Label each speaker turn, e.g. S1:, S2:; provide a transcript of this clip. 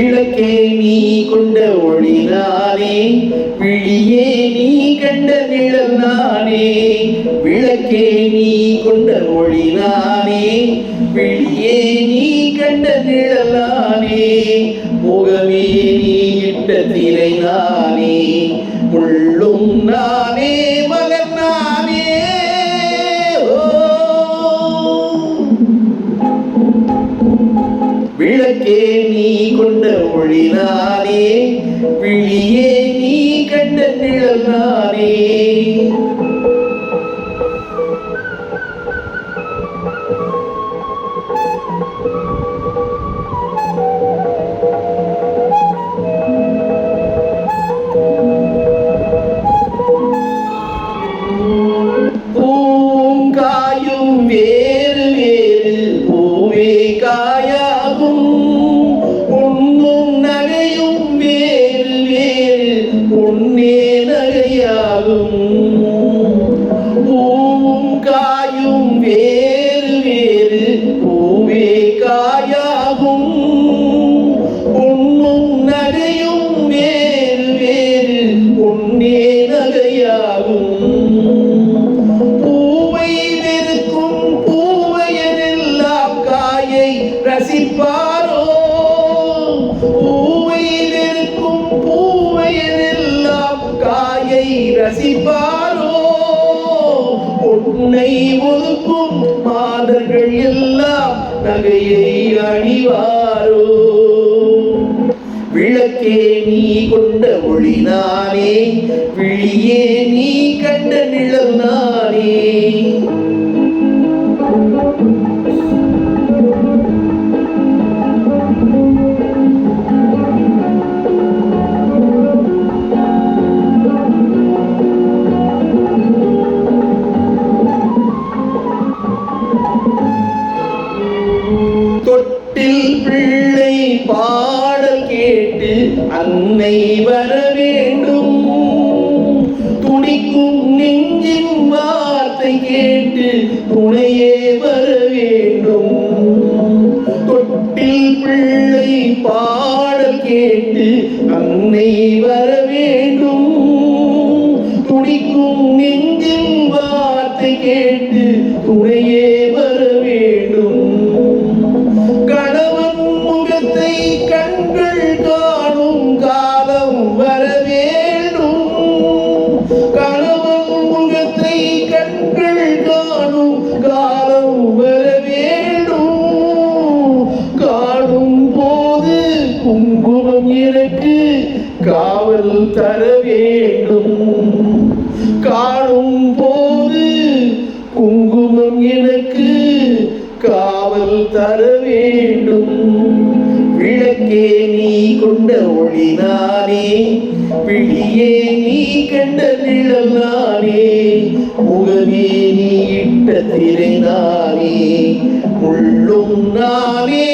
S1: விளக்கே நீ கொண்ட ஒளினானே விழியே நீ கண்ட நிழல் நானே. விளக்கே நீ கொண்ட ஒளினானே விழியே நீ கண்ட நிழல் நானே. முகமே நீ இட்ட திரை நானே. உள்ளும் நானே மகன் நானே. விளக்கே நீ கொண்ட ஒளினானே விழியே நீ கண்ட நிழல் நானே மாதர்கள் எல்லாம் நகையை அணிவாரோ? விளக்கே நீ கொண்ட ஒளி நானே விழியே நீ கண்ட நிழல் நானே அன்னை வர வேண்டும். துடிக்கும் நெஞ்சின் வார்த்தை கேட்டு துணையே வர வேண்டும். தொட்டில் பிள்ளை பாடல் கேட்டு அன்னை வர வேண்டும். துடிக்கும் நெஞ்சின் வார்த்தை கேட்டு துணையே காவல் தர வேண்டும். காணும் போது குங்குமம் எனக்கு காவல் தர வேண்டும். விளக்கே நீ கொண்ட ஒளி நானே விழியே நீ கண்ட நிழல் நானே முகமே நீ இட்ட திரை நானே உள்ளும் நானே